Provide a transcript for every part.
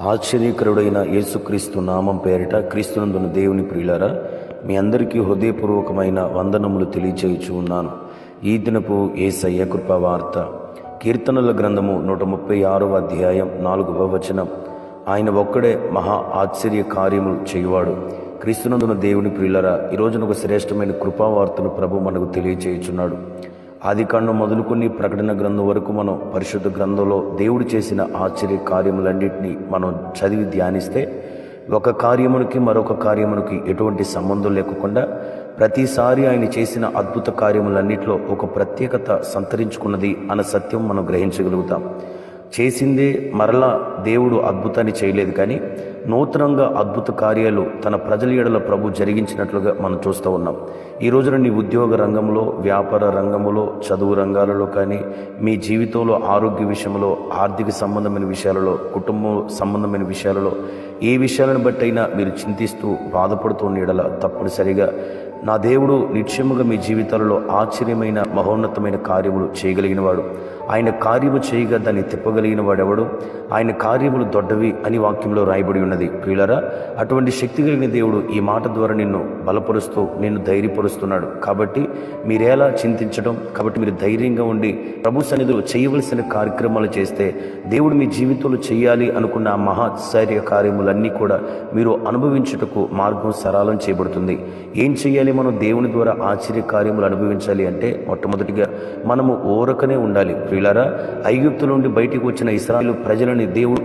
ఆశ్చర్యకరుడైన యేసుక్రీస్తు నామం పేరిట క్రీస్తునందున దేవుని ప్రియులారా మీ అందరికీ హృదయపూర్వకమైన వందనములు తెలియచేయచు ఉన్నాను. ఈ దినపు ఏసయ్య కృపవార్త కీర్తనల గ్రంథము నూట ముప్పై ఆరవ అధ్యాయం నాలుగవ వచనం. ఆయన ఒక్కడే మహా ఆశ్చర్య కార్యములు చేయువాడు. క్రీస్తునందున దేవుని ప్రియులరా ఈ రోజున ఒక శ్రేష్టమైన కృపావార్తను ప్రభు మనకు తెలియచేయుచున్నాడు. ఆది కాండం మొదలుకొని ప్రకటన గ్రంథం వరకు మనం పరిశుద్ధ గ్రంథంలో దేవుడు చేసిన ఆశ్చర్య కార్యములన్నింటినీ మనం చదివి ధ్యానిస్తే ఒక కార్యమునికి మరొక కార్యమునికి ఎటువంటి సంబంధం లేకుండా ప్రతిసారి ఆయన చేసిన అద్భుత కార్యములన్నింటిలో ఒక ప్రత్యేకత సంతరించుకున్నది అన్న సత్యం మనం గ్రహించగలుగుతాం. చేసిందే మరలా దేవుడు అద్భుతాన్ని చేయలేదు కానీ నూతనంగా అద్భుత కార్యాలు తన ప్రజల ఎడల ప్రభు జరిగించినట్లుగా మనం చూస్తూ ఉన్నాం. ఈ రోజున నీ ఉద్యోగ రంగంలో వ్యాపార రంగంలో చదువు రంగాలలో కానీ మీ జీవితంలో ఆరోగ్య విషయంలో ఆర్థిక సంబంధమైన విషయాలలో కుటుంబం సంబంధమైన విషయాలలో ఏ విషయాలను బట్టి అయినా మీరు చింతిస్తూ బాధపడుతూ ఉండేలా తప్పనిసరిగా నా దేవుడు నిత్యముగా మీ జీవితాలలో ఆశ్చర్యమైన మహోన్నతమైన కార్యములు చేయగలిగినవాడు. ఆయన కార్యము చేయగా దాన్ని తిప్పగలిగిన వాడెవడు ఆయన కార్యములు దొడ్డవి అని వాక్యంలో రాయబడి ఉన్నది. ప్రియులరా అటువంటి శక్తి కలిగిన దేవుడు ఈ మాట ద్వారా నిన్ను బలపరుస్తూ నిన్ను ధైర్యపరుస్తున్నాడు. కాబట్టి మీరేలా చింతించడం కాబట్టి మీరు ధైర్యంగా ఉండి ప్రభు సన్నిధిలో చేయవలసిన కార్యక్రమాలు చేస్తే దేవుడు మీ జీవితంలో చేయాలి అనుకున్న ఆ మహాశ్చర్య కార్యములన్నీ కూడా మీరు అనుభవించుటకు మార్గం సరళం చేయబడుతుంది. ఏం చేయాలి మనం దేవుని ద్వారా ఆశ్చర్య కార్యములు అనుభవించాలి అంటే మొట్టమొదటిగా మనము ఓరకనే ఉండాలి. ప్రియులారా ఐగుప్తు నుండి బయటికి వచ్చిన ఇస్రాయిల్ ప్రజలని దేవుడు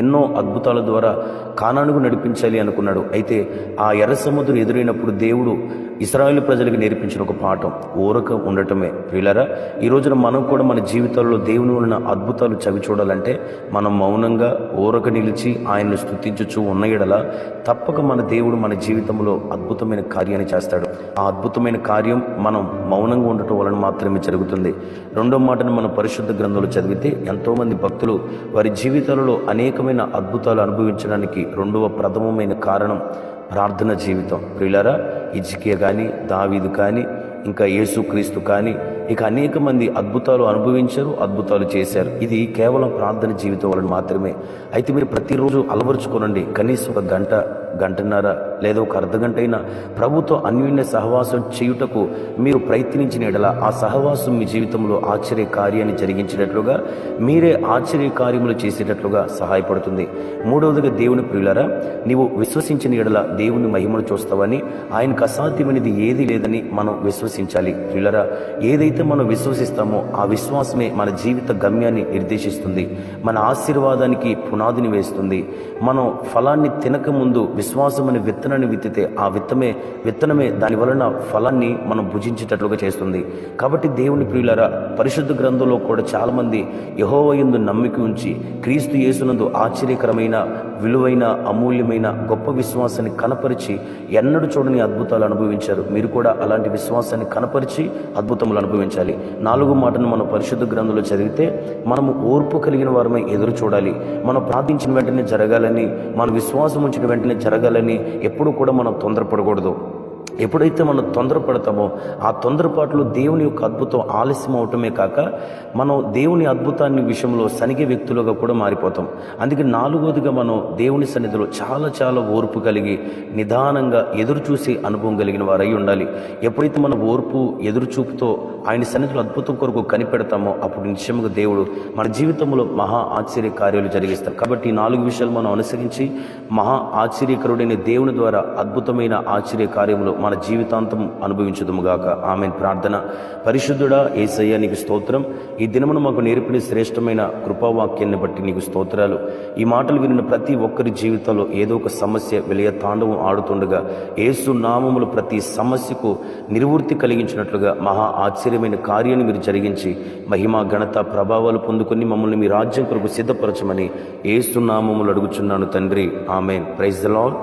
ఎన్నో అద్భుతాల ద్వారా కానానుగు నడిపించాలి అనుకున్నాడు. అయితే ఆ ఎర్ర సముద్రం ఎదురైనప్పుడు దేవుడు ఇస్రాయేల్ ప్రజలకు నేర్పించిన ఒక పాఠం ఊరక ఉండటమే. ప్రియులరా ఈ రోజున మనం కూడా మన జీవితాల్లో దేవుని ఉన్న అద్భుతాలు చవి చూడాలంటే మనం మౌనంగా ఊరక నిలిచి ఆయన్ని స్థుతించుచు ఉన్న ఎడల తప్పక మన దేవుడు మన జీవితంలో అద్భుతమైన కార్యాన్ని చేస్తాడు. ఆ అద్భుతమైన కార్యం మనం మౌనంగా ఉండటం వలన మాత్రమే జరుగుతుంది. రెండో మాటను మనం పరిశుద్ధ గ్రంథంలో చదివితే ఎంతోమంది భక్తులు వారి జీవితాలలో అనేకమైన అద్భుతాలు అనుభవించడానికి రెండవ ప్రథమమైన కారణం ప్రార్థన జీవితం. ప్రియులరా ఇజికియ కానీ దావీదు కానీ ఇంకా యేసుక్రీస్తు కానీ ఇక అనేక మంది అద్భుతాలు అనుభవించారు అద్భుతాలు చేశారు. ఇది కేవలం ప్రార్థన జీవితం వలన మాత్రమే. అయితే మీరు ప్రతిరోజు అలవరుచుకోనండి. కనీసం ఒక గంట గంటన్నర లేదా ఒక అర్ధ గంట అయినా ప్రభుత్వ అన్యోన్య సహవాసం చేయుటకు మీరు ప్రయత్నించిన ఎడల ఆ సహవాసం మీ జీవితంలో ఆశ్చర్య కార్యాన్ని జరిగించినట్లుగా మీరే ఆశ్చర్య కార్యములు చేసేటట్లుగా సహాయపడుతుంది. మూడవదిగా దేవుని ప్రియులరా నీవు విశ్వసించిన ఎడల దేవుని మహిమను చూస్తావని ఆయనకు అసాధ్యమైనది ఏది లేదని మనం విశ్వసించాలి. ప్రియులరా ఏదైతే మనం విశ్వసిస్తామో ఆ విశ్వాసమే మన జీవిత గమ్యాన్ని నిర్దేశిస్తుంది. మన ఆశీర్వాదానికి పునాదిని వేస్తుంది. మనం ఫలాన్ని తినక ముందు విశ్వాసం అనే విత్తనాన్ని విత్తితే ఆ విత్తమే విత్తనమే దాని వలన ఫలాన్ని మనం భుజించేటట్లుగా చేస్తుంది. కాబట్టి దేవుని ప్రియులరా పరిశుద్ధ గ్రంథంలో కూడా చాలామంది యహోవయందు నమ్మిక ఉంచి క్రీస్తు యేసునందు ఆశ్చర్యకరమైన విలువైన అమూల్యమైన గొప్ప విశ్వాసాన్ని కనపరిచి ఎన్నడూ చూడని అద్భుతాలు అనుభవించారు. మీరు కూడా అలాంటి విశ్వాసాన్ని కనపరిచి అద్భుతములు అనుభవించాలి. నాలుగు మాటను మనం పరిశుద్ధ గ్రంథంలో చదివితే మనము ఓర్పు కలిగిన వారమై ఎదురు చూడాలి. మనం ప్రార్థించిన వెంటనే జరగాలని మన విశ్వాసం ఉంచిన వెంటనే జరగాలని ఎప్పుడు కూడా మనం తొందరపడకూడదు. ఎప్పుడైతే మనం తొందరపడతామో ఆ తొందరపాటులో దేవుని యొక్క అద్భుతం ఆలస్యం అవటమే కాక మనం దేవుని అద్భుతాన్ని విషయంలో సనిగే వ్యక్తులుగా కూడా మారిపోతాం. అందుకే నాలుగోదిగా మనం దేవుని సన్నిధిలో చాలా చాలా ఓర్పు కలిగి నిదానంగా ఎదురు చూసే అనుభవం కలిగిన వారై ఉండాలి. ఎప్పుడైతే మన ఓర్పు ఎదురు చూపుతో ఆయన సన్నిధిలో అద్భుతం కొరకు కనిపెడతామో అప్పుడు నిశ్చయముగా దేవుడు మన జీవితంలో మహా ఆశ్చర్య కార్యాలు జరిగిస్తారు. కాబట్టి ఈ నాలుగు విషయాలు మనం అనుసరించి మహా ఆశ్చర్యకరుడైన దేవుని ద్వారా అద్భుతమైన ఆశ్చర్య కార్యములు మన జీవితాంతం అనుభవించుదుముగాక. ఆమె ప్రార్థన. పరిశుద్ధుడా ఏసయ్య నీకు స్తోత్రం. ఈ దినమును మాకు నేర్పిన శ్రేష్టమైన కృపావాక్యాన్ని బట్టి నీకు స్తోత్రాలు. ఈ మాటలు వినిన ప్రతి ఒక్కరి జీవితంలో ఏదో ఒక సమస్య విలయ తాండవం ఆడుతుండగా ఏసు నామములు ప్రతి సమస్యకు నిర్వృత్తి కలిగించినట్లుగా మహా ఆశ్చర్యమైన కార్యాన్ని మీరు జరిగించి మహిమ ఘనత ప్రభావాలు పొందుకుని మమ్మల్ని మీ రాజ్యం కొరకు సిద్ధపరచమని ఏసు నామములు అడుగుచున్నాను తండ్రి. ఆమె ప్రైజ్ లాల్